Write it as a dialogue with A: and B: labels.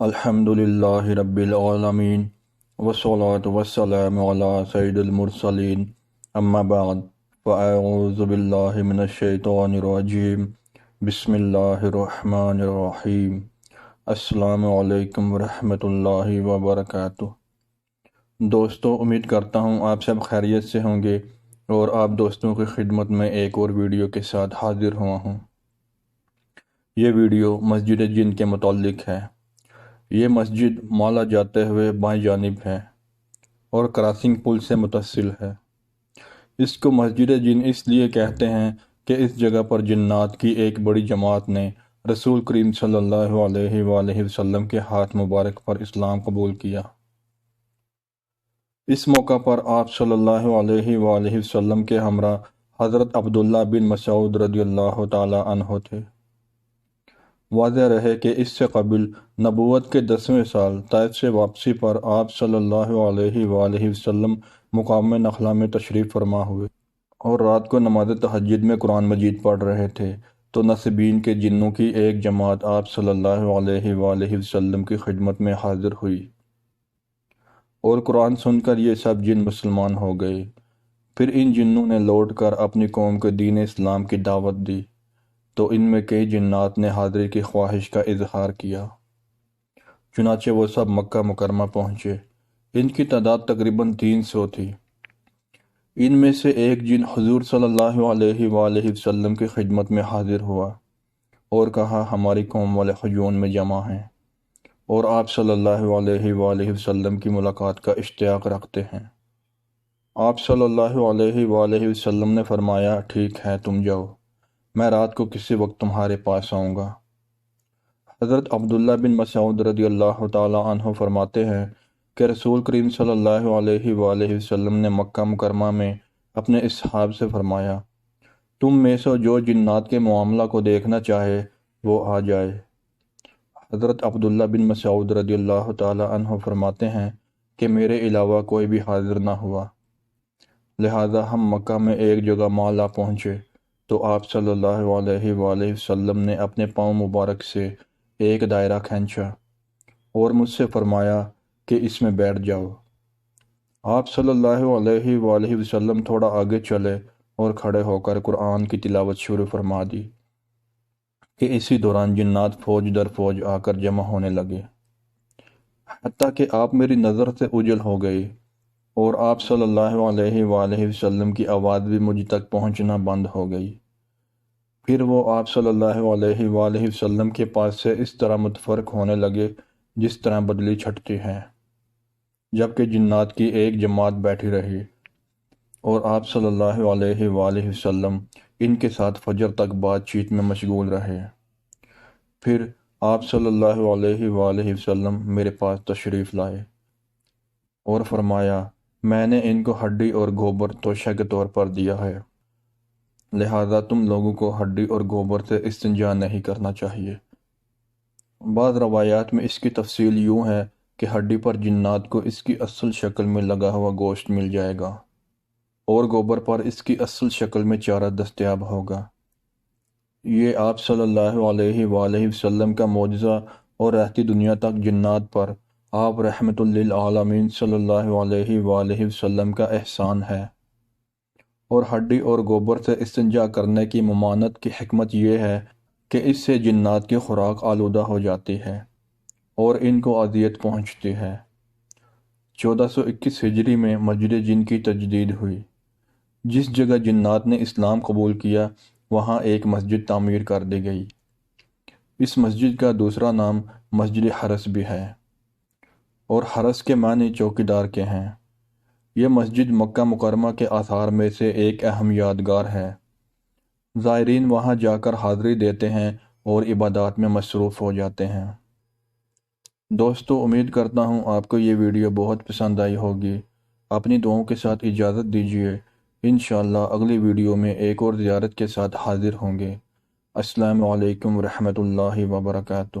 A: الحمد للہ رب العالمین وصلاۃ وسلم علی سید المرسلین. اما بعد، فاعوذ باللہ من الشیطان الرجیم. بسم اللہ الرحمن الرحیم. السلام علیکم ورحمۃ اللہ وبرکاتہ. دوستو، امید کرتا ہوں آپ سب خیریت سے ہوں گے اور آپ دوستوں کی خدمت میں ایک اور ویڈیو کے ساتھ حاضر ہوا ہوں۔ یہ ویڈیو مسجد جن کے متعلق ہے۔ یہ مسجد مالا جاتے ہوئے بائیں جانب ہے اور کراسنگ پل سے متصل ہے۔ اس کو مسجد جن اس لیے کہتے ہیں کہ اس جگہ پر جنات کی ایک بڑی جماعت نے رسول کریم صلی اللہ علیہ وآلہ وسلم کے ہاتھ مبارک پر اسلام قبول کیا۔ اس موقع پر آپ صلی اللہ علیہ وآلہ وسلم کے ہمراہ حضرت عبداللہ بن مسعود رضی اللہ تعالی عنہ تھے۔ واضح رہے کہ اس سے قبل نبوت کے دسویں سال طائف سے واپسی پر آپ صلی اللہ علیہ وآلہ وسلم مقام نخلا میں تشریف فرما ہوئے اور رات کو نماز تحجد میں قرآن مجید پڑھ رہے تھے تو نصبین کے جنوں کی ایک جماعت آپ صلی اللہ علیہ وآلہ وسلم کی خدمت میں حاضر ہوئی اور قرآن سن کر یہ سب جن مسلمان ہو گئے پھر ان جنوں نے لوٹ کر اپنی قوم کے دین اسلام کی دعوت دی۔ تو ان میں کئی جنات نے حاضری کی خواہش کا اظہار کیا۔ چنانچہ وہ سب مکہ مکرمہ پہنچے۔ ان کی تعداد تقریباً تین سو تھی۔ ان میں سے ایک جن حضور صلی اللہ علیہ وآلہ وسلم کی خدمت میں حاضر ہوا اور کہا، ہماری قوم والے خجون میں جمع ہیں اور آپ صلی اللہ علیہ وآلہ وسلم کی ملاقات کا اشتیاق رکھتے ہیں۔ آپ صلی اللہ علیہ وآلہ وسلم نے فرمایا، ٹھیک ہے، تم جاؤ۔ میں رات کو کسی وقت تمہارے پاس آؤں گا۔ حضرت عبداللہ بن مسعود رضی اللہ تعالی عنہ فرماتے ہیں کہ رسول کریم صلی اللہ علیہ وآلہ وسلم نے مکہ مکرمہ میں اپنے اصحاب سے فرمایا، تم میں سے جو جنات کے معاملہ کو دیکھنا چاہے وہ آ جائے۔ حضرت عبداللہ بن مسعود رضی اللہ تعالی عنہ فرماتے ہیں کہ میرے علاوہ کوئی بھی حاضر نہ ہوا۔ لہذا ہم مکہ میں ایک جگہ مالا پہنچے۔ تو آپ صلی اللہ علیہ وآلہ وسلم نے اپنے پاؤں مبارک سے ایک دائرہ کھینچا اور مجھ سے فرمایا کہ اس میں بیٹھ جاؤ۔ آپ صلی اللہ علیہ وآلہ وسلم تھوڑا آگے چلے اور کھڑے ہو کر قرآن کی تلاوت شروع فرما دی کہ اسی دوران جنات فوج در فوج آ کر جمع ہونے لگے۔ حتیٰ کہ آپ میری نظر سے اجل ہو گئی اور آپ صلی اللہ علیہ وآلہ وسلم کی آواز بھی مجھ تک پہنچنا بند ہو گئی۔ پھر وہ آپ صلی اللہ علیہ وآلہ وسلم کے پاس سے اس طرح متفرق ہونے لگے جس طرح بدلی چھٹتی ہے جبکہ جنات کی ایک جماعت بیٹھی رہی۔ اور آپ صلی اللہ علیہ وآلہ وسلم ان کے ساتھ فجر تک بات چیت میں مشغول رہے۔ پھر آپ صلی اللہ علیہ وآلہ وسلم میرے پاس تشریف لائے اور فرمایا میں نے ان کو ہڈی اور گوبر توشہ کے طور پر دیا ہے۔ لہذا تم لوگوں کو ہڈی اور گوبر سے استنجا نہیں کرنا چاہیے۔ بعض روایات میں اس کی تفصیل یوں ہے کہ ہڈی پر جنات کو اس کی اصل شکل میں لگا ہوا گوشت مل جائے گا اور گوبر پر اس کی اصل شکل میں چارہ دستیاب ہوگا۔ یہ آپ صلی اللہ علیہ وآلہ وسلم کا معجزہ اور رہتی دنیا تک جنات پر آپ رحمت للعالمین صلی اللہ علیہ وآلہ وسلم کا احسان ہے۔ اور ہڈی اور گوبر سے استنجا کرنے کی ممانت کی حکمت یہ ہے کہ اس سے جنات کی خوراک آلودہ ہو جاتی ہے اور ان کو اذیت پہنچتی ہے۔ چودہ سو اکیس ہجری میں مسجد جن کی تجدید ہوئی، جس جگہ جنات نے اسلام قبول کیا، وہاں ایک مسجد تعمیر کر دی گئی۔ اس مسجد کا دوسرا نام مسجد حرس بھی ہے۔ اور حرس کے معنی چوکیدار کے ہیں۔ یہ مسجد مکہ مکرمہ کے آثار میں سے ایک اہم یادگار ہے۔ زائرین وہاں جا کر حاضری دیتے ہیں اور عبادات میں مصروف ہو جاتے ہیں۔ دوستو، امید کرتا ہوں آپ کو یہ ویڈیو بہت پسند آئی ہوگی۔ اپنی دعاؤں کے ساتھ اجازت دیجیے۔ انشاءاللہ اگلی ویڈیو میں ایک اور زیارت کے ساتھ حاضر ہوں گے۔ السلام علیکم ورحمۃ اللہ وبرکاتہ۔